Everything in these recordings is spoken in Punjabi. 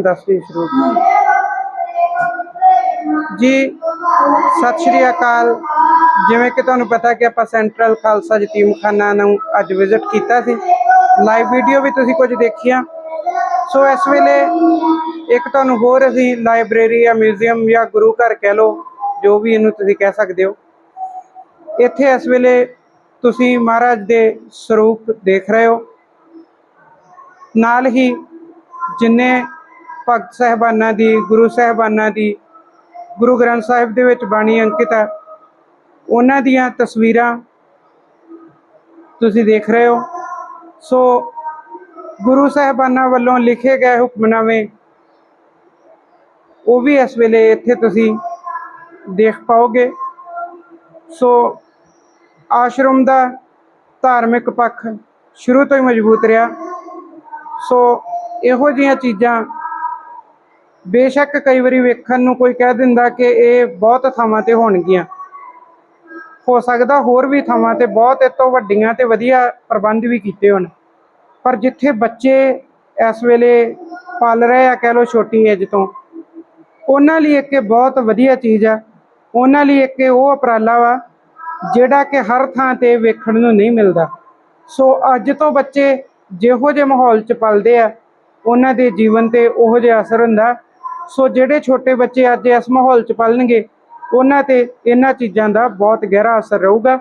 ਤੁਹਾਨੂੰ ਦੱਸਦੀ ਸ਼ੁਰੂ ਜੀ। ਸਤਿ ਸ਼੍ਰੀ ਅਕਾਲ। ਜਿਵੇਂ ਕਿ ਤੁਹਾਨੂੰ ਪਤਾ ਕਿ ਆਪਾਂ ਸੈਂਟਰਲ ਖਾਲਸਾ ਯਤੀਮਖਾਨਾ ਨੂੰ ਅੱਜ ਵਿਜ਼ਿਟ ਕੀਤਾ ਸੀ। ਲਾਈਵ ਵੀਡੀਓ ਵੀ ਤੁਸੀਂ ਕੁਝ ਦੇਖੀਆਂ। ਸੋ ਇਸ ਵੇਲੇ ਇੱਕ ਤੁਹਾਨੂੰ ਹੋਰ ਅਸੀਂ ਲਾਇਬ੍ਰੇਰੀ ਜਾਂ ਮਿਊਜ਼ੀਅਮ ਜਾਂ ਗੁਰੂ ਘਰ ਕਹਿ ਲਓ, ਜੋ ਵੀ ਇਹਨੂੰ ਤੁਸੀਂ ਕਹਿ ਸਕਦੇ ਹੋ। ਇੱਥੇ ਇਸ ਵੇਲੇ ਤੁਸੀਂ ਮਹਾਰਾਜ ਦੇ ਸਰੂਪ ਦੇਖ ਰਹੇ ਹੋ। ਨਾਲ ਹੀ ਜਿੰਨੇ ਭਗਤ ਸਹਿਬਾਨਾਂ ਦੀ, ਗੁਰੂ ਸਹਿਬਾਨਾਂ ਦੀ, ਗੁਰੂ ਗ੍ਰੰਥ ਸਾਹਿਬ ਦੇ ਵਿੱਚ ਬਾਣੀ ਅੰਕਿਤ ਹੈ। ਉਹਨਾਂ ਦੀਆਂ ਤਸਵੀਰਾਂ ਤੁਸੀਂ ਦੇਖ ਰਹੇ ਹੋ। ਸੋ ਗੁਰੂ ਸਾਹਿਬਾਨਾਂ ਵੱਲੋਂ ਲਿਖੇ ਗਏ ਹੁਕਮਨਾਮੇ, ਉਹ ਵੀ ਇਸ ਵੇਲੇ ਇੱਥੇ ਤੁਸੀਂ ਦੇਖ ਪਾਓਗੇ। ਸੋ ਆਸ਼ਰਮ ਦਾ ਧਾਰਮਿਕ ਪੱਖ ਸ਼ੁਰੂ ਤੋਂ ਹੀ ਮਜ਼ਬੂਤ ਰਿਹਾ। ਸੋ ਇਹੋ ਜਿਹੀਆਂ ਚੀਜ਼ਾਂ ਬੇਸ਼ੱਕ ਕਈ ਵਾਰੀ ਵੇਖਣ ਨੂੰ ਕੋਈ ਕਹਿ ਦਿੰਦਾ ਕਿ ਇਹ ਬਹੁਤ ਥਾਵਾਂ ਤੇ ਹੋਣਗੀਆਂ। ਹੋ ਸਕਦਾ ਹੋਰ ਵੀ ਥਾਵਾਂ ਤੇ ਬਹੁਤ ਇਹ ਤੋਂ ਵੱਡੀਆਂ ਤੇ ਵਧੀਆ ਪ੍ਰਬੰਧ ਵੀ ਕੀਤੇ ਹੋਣ। ਪਰ ਜਿੱਥੇ ਬੱਚੇ ਇਸ ਵੇਲੇ ਪਲ ਰਹੇ ਆ, ਕਹਿ ਲੋ ਛੋਟੀ ਏਜ ਤੋਂ, ਉਹਨਾਂ ਲਈ ਇੱਕ ਇਹ ਬਹੁਤ ਵਧੀਆ ਚੀਜ਼ ਆ। ਉਹਨਾਂ ਲਈ ਇੱਕ ਇਹ ਉਹ ਉਪਰਾਲਾ ਵਾ, ਜਿਹੜਾ ਕਿ ਹਰ ਥਾਂ ਤੇ ਵੇਖਣ ਨੂੰ ਨਹੀਂ ਮਿਲਦਾ। ਸੋ ਅੱਜ ਤੋਂ ਬੱਚੇ ਜਿਹੋ ਜਿਹੇ ਮਾਹੌਲ 'ਚ ਪਲਦੇ ਆ, ਉਹਨਾਂ ਦੇ ਜੀਵਨ ਤੇ ਉਹੋ ਜਿਹਾ ਅਸਰ ਹੁੰਦਾ। ਸੋ ਜਿਹੜੇ ਛੋਟੇ ਬੱਚੇ ਅੱਜ ਇਸ ਮਾਹੌਲ 'ਚ ਪਲਣਗੇ, ਉਹਨਾਂ ਤੇ ਇਹਨਾਂ ਚੀਜ਼ਾਂ ਦਾ ਬਹੁਤ ਗਹਿਰਾ ਅਸਰ ਰਹੂਗਾ।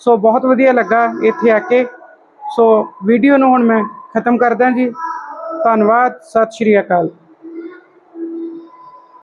ਸੋ ਬਹੁਤ ਵਧੀਆ ਲੱਗਾ ਇੱਥੇ ਆ ਕੇ। ਸੋ ਵੀਡੀਓ ਨੂੰ ਹੁਣ ਮੈਂ ਖਤਮ ਕਰਦਾ ਜੀ। ਧੰਨਵਾਦ, ਸਤਿ ਸ਼੍ਰੀ ਅਕਾਲ।